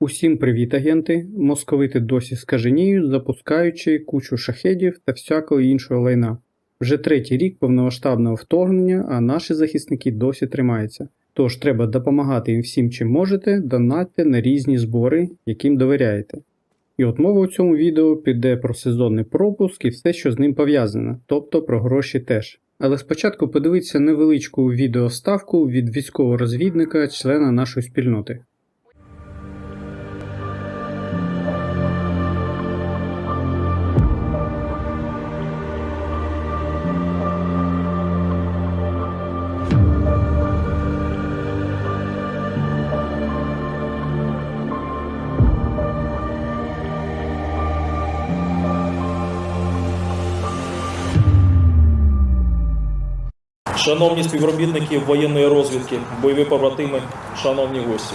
Усім привіт, агенти! Московити досі скаженіють, запускаючи кучу шахедів та всякого іншого лайна. Вже третій рік повномасштабного вторгнення, а наші захисники досі тримаються. Тож треба допомагати їм всім, чим можете, донатьте на різні збори, яким довіряєте. І от мова у цьому відео піде про сезонний пропуск і все, що з ним пов'язано, тобто про гроші теж. Але спочатку подивіться невеличку відеоставку від військового розвідника, члена нашої спільноти. Шановні співробітники воєнної розвідки, бойові побратими, шановні гості.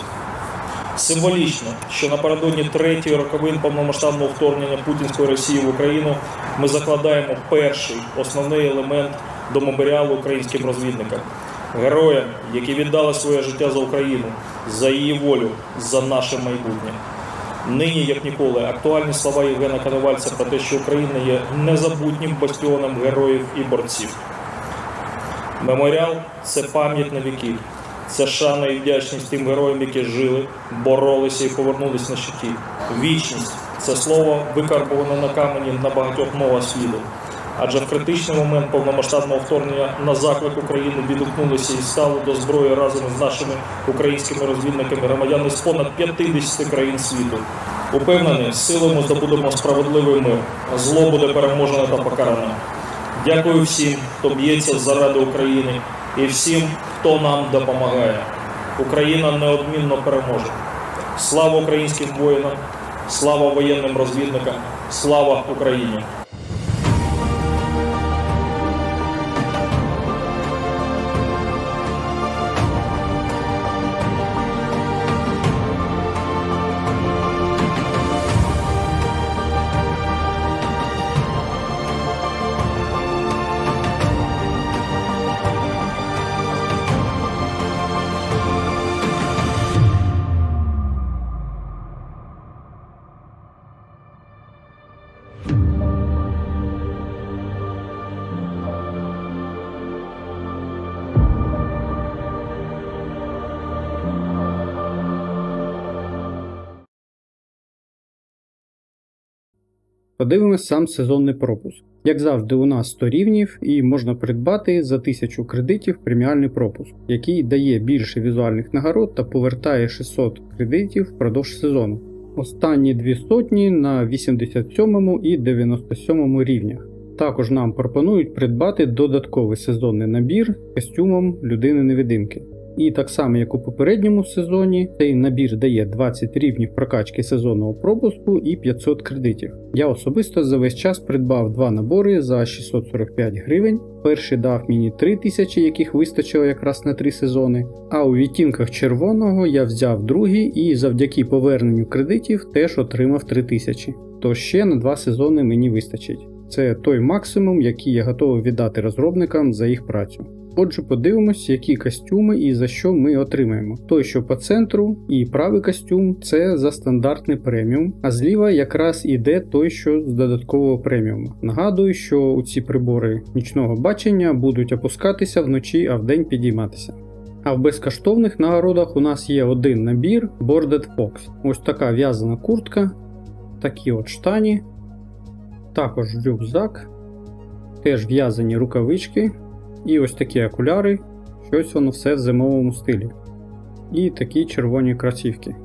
Символічно, що напередодні третьої роковин повномасштабного вторгнення Путінської Росії в Україну ми закладаємо перший основний елемент до меморіалу українським розвідникам, героям, які віддали своє життя за Україну, за її волю, за наше майбутнє. Нині, як ніколи, актуальні слова Євгена Коновальця про те, що Україна є незабутнім бастіоном героїв і борців. Меморіал це пам'ять на віки, це шана і вдячність тим героям, які жили, боролися і повернулись на щиті. Вічність це слово викарбоване на камені на багатьох мова світу. Адже в критичний момент повномасштабного вторгнення на заклик України відгукнулися і стали до зброї разом з нашими українськими розвідниками громадяни з понад 50 країн світу. Упевнений, силами здобудемо справедливий мир, зло буде переможено та покарано. Дякую всім, хто б'ється заради України, і всім, хто нам допомагає. Україна неодмінно переможе. Слава українським воїнам, слава воєнним розвідникам, слава Україні! Подивимось сам сезонний пропуск. Як завжди, у нас 100 рівнів і можна придбати за 1000 кредитів преміальний пропуск, який дає більше візуальних нагород та повертає 600 кредитів впродовж сезону. Останні дві сотні на 87 і 97 рівнях. Також нам пропонують придбати додатковий сезонний набір костюмом людини-невидимки. І так само, як у попередньому сезоні, цей набір дає 20 рівнів прокачки сезонного пропуску і 500 кредитів. Я особисто за весь час придбав два набори за 645 гривень. Перший дав мені 3000, яких вистачило якраз на 3 сезони. А у відтінках червоного я взяв другий і завдяки поверненню кредитів теж отримав 3000. То ще на 2 сезони мені вистачить. Це той максимум, який я готовий віддати розробникам за їх працю. Отже, подивимось, які костюми і за що ми отримаємо. Той, що по центру, і правий костюм це за стандартний преміум, а зліва якраз іде той, що з додаткового преміуму. Нагадую, що у ці прибори нічного бачення будуть опускатися вночі, а вдень підійматися. А в безкоштовних нагородах у нас є один набір Boarded Fox. Ось така в'язана куртка, такі от штані, також рюкзак, теж в'язані рукавички. І ось такі окуляри, щось воно все в зимовому стилі. І такі червоні кросівки.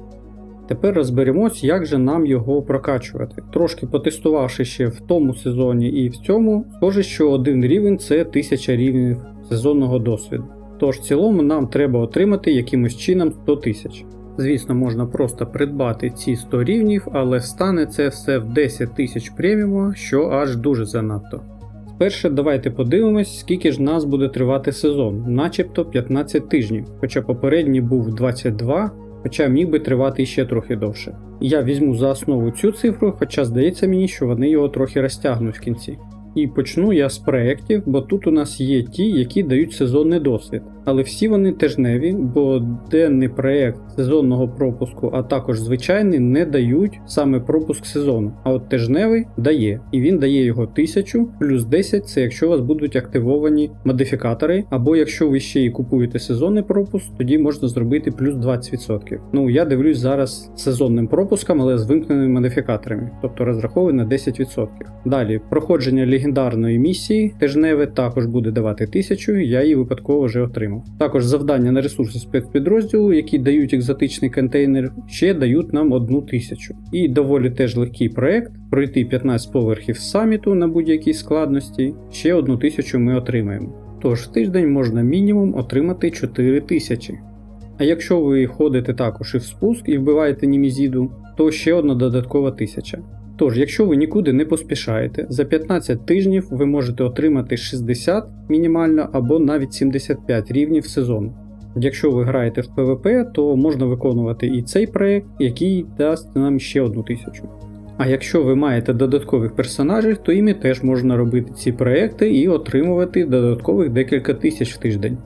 Тепер розберемось, як же нам його прокачувати. Трошки потестувавши ще в тому сезоні і в цьому, схоже, що один рівень це 1000 рівнів сезонного досвіду. Тож в цілому нам треба отримати якимось чином 100 тисяч. Звісно, можна просто придбати ці 100 рівнів, але стане це все в 10 тисяч преміуму, що аж дуже занадто. Перше, давайте подивимось, скільки ж нас буде тривати сезон, начебто 15 тижнів, хоча попередній був 22, хоча міг би тривати ще трохи довше. Я візьму за основу цю цифру, хоча здається мені, що вони його трохи розтягнуть в кінці. І почну я з проєктів, бо тут у нас є ті, які дають сезонний досвід. Але всі вони тижневі, бо денний проєкт сезонного пропуску, а також звичайний, не дають саме пропуск сезону. А от тижневий дає, і він дає його 1000 плюс 10 це якщо у вас будуть активовані модифікатори, або якщо ви ще й купуєте сезонний пропуск, тоді можна зробити плюс 20%. Ну я дивлюсь зараз сезонним пропуском, але з вимкненими модифікаторами, тобто розраховую на 10%. Далі проходження легендарної місії тижневе також буде давати 1000, я її випадково вже отримав. Також завдання на ресурси спецпідрозділу, які дають екзотичний контейнер, ще дають нам 1000. І доволі теж легкий проект. Пройти 15 поверхів саміту на будь-якій складності, ще 1000 ми отримаємо. Тож в тиждень можна мінімум отримати 4000. А якщо ви ходите також і в спуск і вбиваєте Німізіду, то ще одна додаткова тисяча. Тож, якщо ви нікуди не поспішаєте, за 15 тижнів ви можете отримати 60 мінімально або навіть 75 рівнів сезону. Якщо ви граєте в PvP, то можна виконувати і цей проект, який дасть нам ще одну тисячу. А якщо ви маєте додаткових персонажів, то іми теж можна робити ці проекти і отримувати додаткових декілька тисяч в тиждень.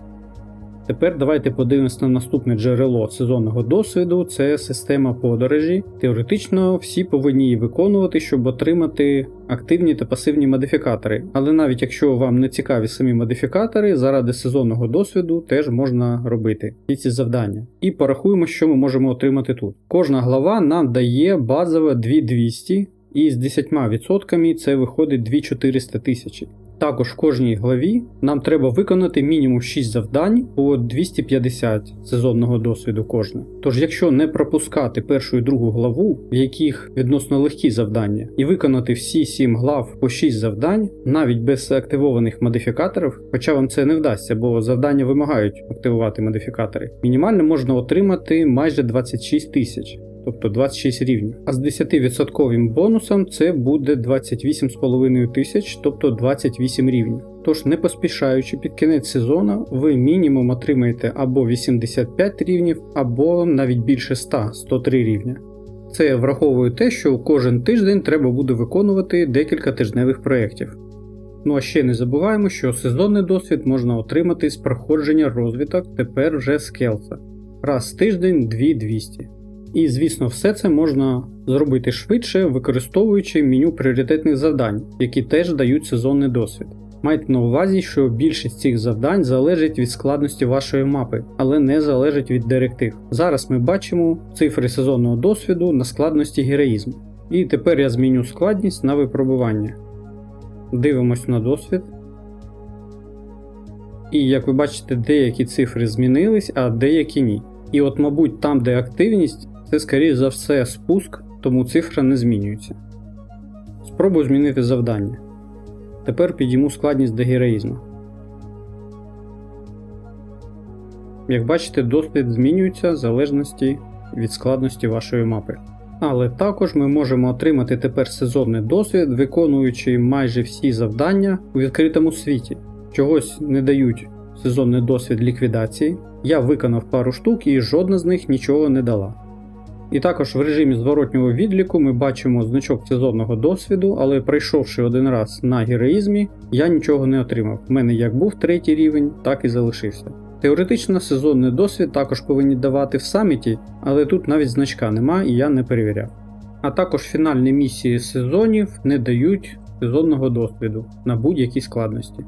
Тепер давайте подивимось на наступне джерело сезонного досвіду це система подорожі. Теоретично всі повинні її виконувати, щоб отримати активні та пасивні модифікатори. Але навіть якщо вам не цікаві самі модифікатори, заради сезонного досвіду теж можна робити всі ці завдання. І порахуємо, що ми можемо отримати тут. Кожна глава нам дає базове 2200, і з 10% це виходить 2400 тисячі. Також в кожній главі нам треба виконати мінімум 6 завдань по 250 сезонного досвіду кожне. Тож, якщо не пропускати першу і другу главу, в яких відносно легкі завдання, і виконати всі 7 глав по 6 завдань, навіть без активованих модифікаторів, хоча вам це не вдасться, бо завдання вимагають активувати модифікатори, мінімально можна отримати майже 26 тисяч тобто 26 рівнів. А з 10% бонусом це буде 28,5 тисяч, тобто 28 рівнів. Тож, не поспішаючи під кінець сезону, ви мінімум отримаєте або 85 рівнів, або навіть більше 100 103 рівня. Це враховує те, що кожен тиждень треба буде виконувати декілька тижневих проєктів. Ну а ще не забуваємо, що сезонний досвід можна отримати з проходження розвиток тепер вже з. Раз в тиждень 2200. І, звісно, все це можна зробити швидше, використовуючи меню пріоритетних завдань, які теж дають сезонний досвід. Майте на увазі, що більшість цих завдань залежить від складності вашої мапи, але не залежить від директив. Зараз ми бачимо цифри сезонного досвіду на складності героїзму. І тепер я зміню складність на випробування. Дивимось на досвід. І як ви бачите, деякі цифри змінились, а деякі ні. І от, мабуть, там, де активність, це, скоріш за все, спуск, тому цифра не змінюється. Спробую змінити завдання. Тепер підійму складність до героїзму. Як бачите, досвід змінюється в залежності від складності вашої мапи. Але також ми можемо отримати тепер сезонний досвід, виконуючи майже всі завдання у відкритому світі. Чогось не дають сезонний досвід ліквідації. Я виконав пару штук і жодна з них нічого не дала. І також в режимі зворотнього відліку ми бачимо значок сезонного досвіду, але пройшовши один раз на героїзмі, я нічого не отримав. У мене як був третій рівень, так і залишився. Теоретично сезонний досвід також повинні давати в саміті, але тут навіть значка нема і я не перевіряв. А також фінальні місії сезонів не дають сезонного досвіду на будь-якій складності.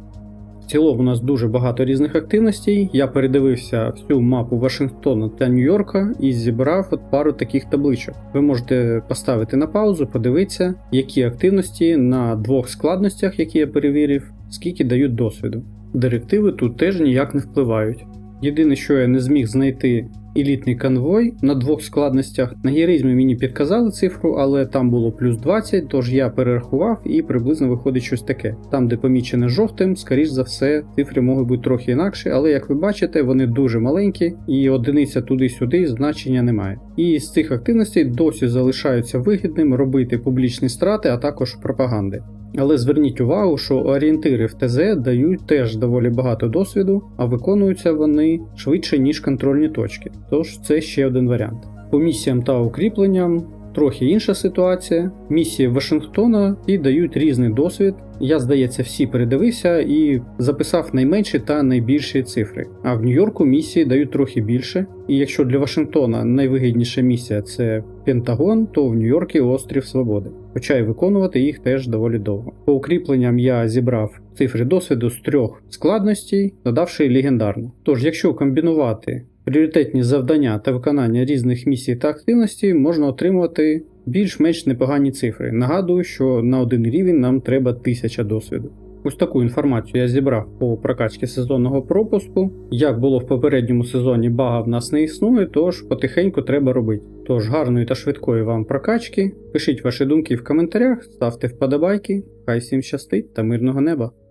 Цілому у нас дуже багато різних активностей. Я передивився всю мапу Вашингтона та Нью-Йорка і зібрав от пару таких табличок. Ви можете поставити на паузу, подивитися, які активності на двох складностях, які я перевірив, скільки дають досвіду. Директиви тут теж ніяк не впливають. Єдине, що я не зміг знайти елітний конвой на двох складностях. На героїзмі мені підказали цифру, але там було плюс 20, тож я перерахував і приблизно виходить щось таке. Там, де помічене жовтим, скоріш за все, цифри можуть бути трохи інакші, але як ви бачите, вони дуже маленькі і одиниця туди-сюди значення немає. І з цих активностей досі залишаються вигідним робити публічні страти, а також пропаганди. Але зверніть увагу, що орієнтири в ТЗ дають теж доволі багато досвіду, а виконуються вони швидше, ніж контрольні точки. Тож це ще один варіант. По місіям та укріпленням трохи інша ситуація. Місії Вашингтона і дають різний досвід, Я, здається, всі передивився і записав найменші та найбільші цифри. А в Нью-Йорку місії дають трохи більше. І якщо для Вашингтона найвигідніша місія це Пентагон, то в Нью-Йоркі острів Свободи. Хоча й виконувати їх теж доволі довго. По укріпленням я зібрав цифри досвіду з трьох складностей, додавши легендарну. Тож, якщо комбінувати пріоритетні завдання та виконання різних місій та активностей, можна отримувати більш-менш непогані цифри. Нагадую, що на один рівень нам треба 1000 досвіду. Ось таку інформацію я зібрав по прокачці сезонного пропуску. Як було в попередньому сезоні, бага в нас не існує, тож потихеньку треба робити. Тож гарної та швидкої вам прокачки. Пишіть ваші думки в коментарях, ставте вподобайки. Хай всім щастить та мирного неба!